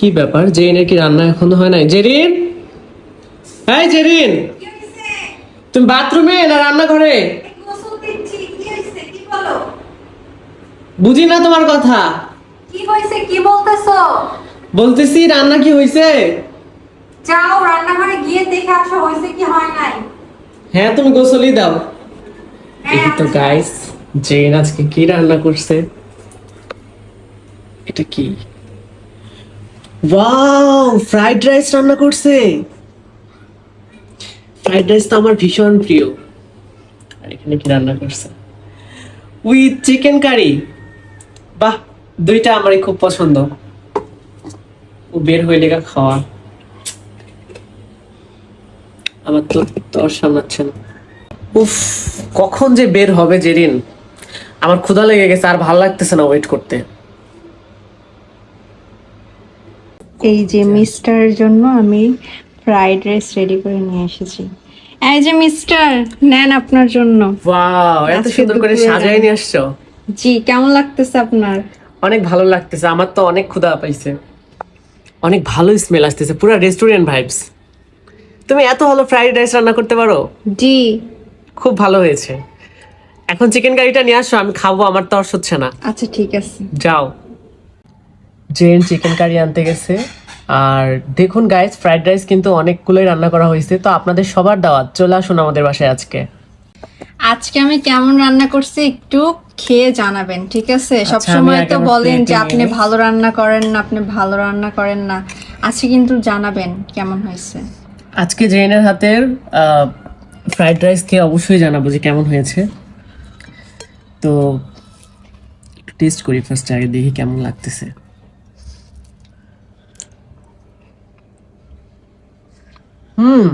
কি ব্যাপার? জেরিনের কি রান্না এখনও হয় নাই? জেরিন? হ্যাঁ জেরিন! তুমি বাথরুমে না রান্নাঘরে? বুঝি না তোমার কথা। কি হয়েছে কি বলতেছো? বলতেছি রান্না কি হয়েছে যাও রান্নাঘরে গিয়ে দেখে আসো হয়েছে কি হয় নাই। হ্যাঁ তুমি গোসলই দাও। হ্যাঁ, এই তো আচ্ছা। গাইস জেন আজকে কি রান্না করছে? এটা কি? ওয়াও ফ্রাইড রাইস রান্না করছে। ফ্রাইড রাইস তো আমার ভীষণ প্রিয়। আর এখানে কি রান্না করছে? উইথ চিকেন কারি বাহ, দুইটা আমারই খুব পছন্দ। ও বের হয়ে লেগা খাওয়া। আমার তো তোর সামলাচ্ছে না। উফ, কখন যে বের হবে জেরিন আমার ক্ষুধা লেগে গেছে, আর ভালো লাগতেছে না ওয়েট করতে। এই যে মিস্টার জন্য আমি ফ্রাইড রাইস রেডি করে নিয়ে এসেছি। এই যে মিস্টার নেন আপনার জন্য। ওয়াও এত সুন্দর করে সাজাই নিয়ে আসছো। জি কেমন লাগতেছে আপনার? অনেক ভালো লাগতেছে আমার তো অনেক ক্ষুধা পাইছে। অনেক ভালো স্মেল আসতেছে পুরো রেস্টুরেন্ট ভাইবস তুমি এত ভালো ফ্রাইড রাইস রান্না করতে পারো? জি। খুব ভালো হয়েছে। এখন চিকেন কারিটা নিয়ে আসো আমি খাব আমার তর্স হচ্ছে না। আচ্ছা ঠিক আছে। যাও। জেন চিকেন কারি আনতে গেছে। আর দেখুন গাইস ফ্রাইড রাইস কিন্তু অনেকগুলোই রান্না করা হয়েছে। তো আপনাদের সবার দাওয়াত চলে আসুন আমাদের বাসায় আজকে। আজকে আমি কেমন রান্না করছি একটু খেয়ে জানাবেন ঠিক আছে? আচ্ছা, সব সময় তো বলেন যে আপনি ভালো রান্না করেন না আপনি ভালো রান্না করেন না। আজকে কিন্তু জানাবেন কেমন হয়েছে। আজকে জেনের হাতের ফ্রাইড রাইস খেয়ে অবশ্যই জানাব যে কেমন হয়েছে। তো টেস্ট করি ফার্স্ট আগে দেখি কেমন লাগতেছে। হুম।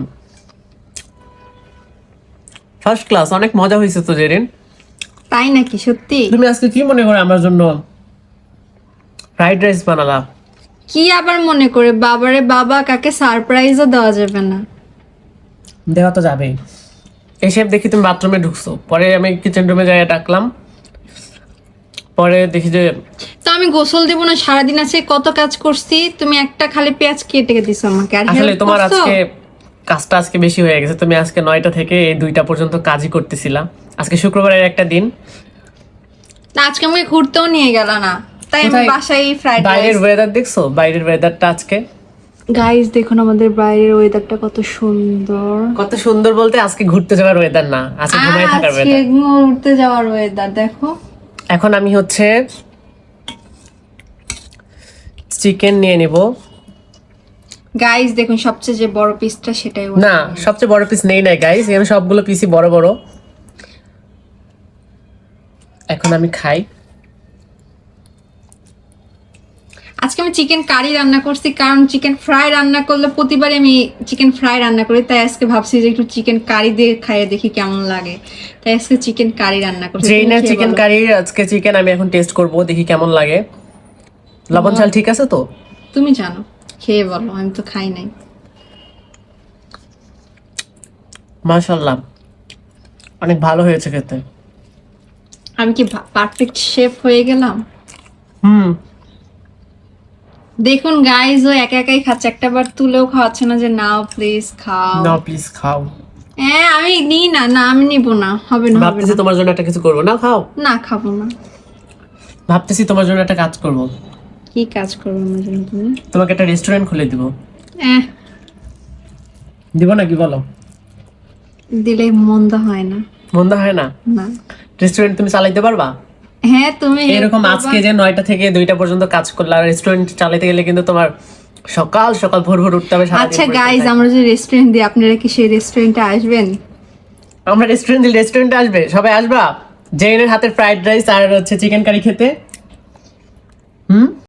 ফার্স্ট ক্লাস অনেক মজা হয়েছে তো জেরিন। তাই নাকি সত্যি? তুমি আজকে কি মনে করে আমার জন্য ফ্রাইড রাইস বানালা? কি আবার মনে করে? বাবারে বাবা কাকে সারপ্রাইজও দেওয়া যাবে না। দেওয়া তো যাবেই। এসে দেখি তুমি বাথরুমে ঢুকছো। পরে আমি কিচেন রুমে যাই ডাকলাম। পরে দেখি যে তো আমি গোসল দেবো না সারাদিন আছে কত কাজ করছি? তুমি একটা খালি পেঁয়াজ কেটে দিছো আমাকে। আর আসলে তোমার? আজকে কাজটা আজকে বেশি হয়ে গেছে তুমি আজকে নয়টা থেকে এই দুইটা পর্যন্ত কাজই করতেছিলাম। আজকে শুক্রবারের একটা দিন। না, আজকে আমাকে ঘুরতেও নিয়ে গেল না। তাই আমি বাসায় ফ্রাইড বাইরের ওয়েদার দেখছ? বাইরের ওয়েদারটা আজকে? গাইস দেখুন আমাদের বাইরের ওয়েদারটা কত সুন্দর। কত সুন্দর বলতে আজকে ঘুরতে যাওয়ার ওয়েদার না আজকে ঘুমাই থাকার আজকে ওয়েদার ঘুরতে যাওয়ার ওয়েদার দেখো। এখন আমি হচ্ছে চিকেন নিয়ে নিব। গাইস দেখুন সবচেয়ে যে বড় পিসটা সেটাই না সবচেয়ে বড় পিস নেই নাই গাইস এখানে সবগুলো পিসই বড় বড়। এখন আমি খাই। আজকে আমি চিকেন কারি রান্না করছি কারণ চিকেন ফ্রাই রান্না করলে প্রতিবারই আমি চিকেন ফ্রাই রান্না করি তাই আজকে ভাবছি যে একটু চিকেন কারি দিয়ে খাইয়ে দেখি কেমন লাগে। তাই আজকে চিকেন কারি রান্না করছি তুমি চিকেন কারি আজকে চিকেন আমি এখন টেস্ট করব দেখি কেমন লাগে। লবণ ঝাল ঠিক আছে তো? তুমি জানো। খেয়ে বলো আমি তো খাই নাই। মাশাল্লাহ অনেক ভালো হয়েছে খেতে। আমি কি পারফেক্ট শেফ হয়ে গেলাম? হুম। দেখুন গাইজ ও একা একাই খাচ্ছে। একটা বার তুলেও খাওয়াচ্ছে না যে নাও প্লিজ খাও। নাও প্লিজ খাও। হ্যাঁ আমি নিই না। না আমি নিব না। হবে না ভাবতেছি তোমার জন্য একটা কিছু করব। না খাও। না খাব না। ভাবতেছি তোমার জন্য একটা কাজ করব। কি কাজ করব আমার জন্য তুমি? তোমাকে একটা রেস্টুরেন্ট খুলে দিব। এহ দিব নাকি বলো? দিলে মন্দ হয় না। মন্দ হয় না? না। রেস্টুরেন্ট তুমি চালাইতে পারবা? হ্যাঁ তুমি এরকম আজকে যে নয়টা থেকে দুইটা পর্যন্ত কাজ করলে আর রেস্টুরেন্ট চালাতে গেলে কিন্তু তোমার সকাল সকাল ভোর ভোর উঠতে হবে আচ্ছা গাইজ আমরা যে রেস্টুরেন্ট দিই আপনারা কি সেই রেস্টুরেন্টে আসবেন? আমরা রেস্টুরেন্ট দিই রেস্টুরেন্টে আসবে। সবাই আসবা? জেনের হাতের ফ্রাইড রাইস আর হচ্ছে চিকেন কারি খেতে? হুম?